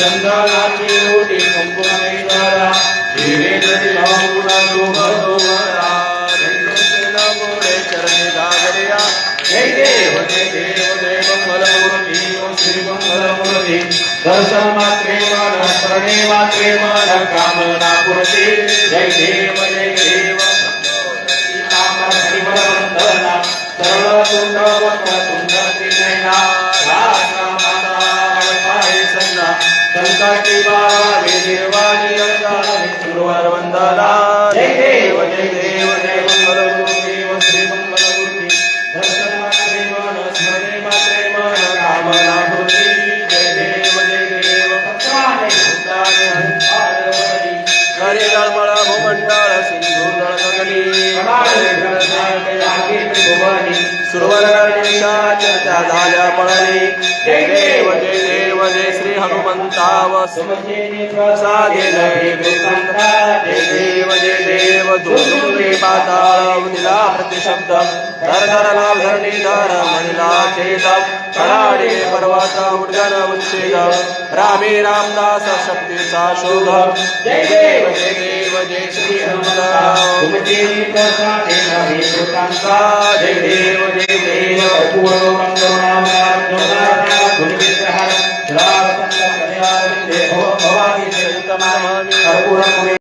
चंदनाचे ओटी कुंकुमे करा हिरे नदी लावूडा शोभ दोवरा रंगचंद गोडे चरणी दागरिया जय देव जय देव जय मंगल मुरली ओम श्री मंगल मुरली दर्शन पुरते जय देव जय देव. कामना संकटी बाबा जय देव जय देव जय श्री दर्शन मात्रे मन मात्रे मन कामना जय देव जय देव। भक्ताने करे भूमंडळ सिंधू सुरवर गणेशा चर्चा झाल्या पळाली जय देव जय देव। जय श्री प्रसादे जय जय देव जय देव दुर्गे पाताळ दिला प्रतिशब्द धर धर लाभ धरणी धर महिला चेत कडाडे पर्वत उड्डन उच्छेद रामे रामदास शक्तीचा शोध जय देव जय देव जय श्री हनुमंत जय देव जय देव। 我。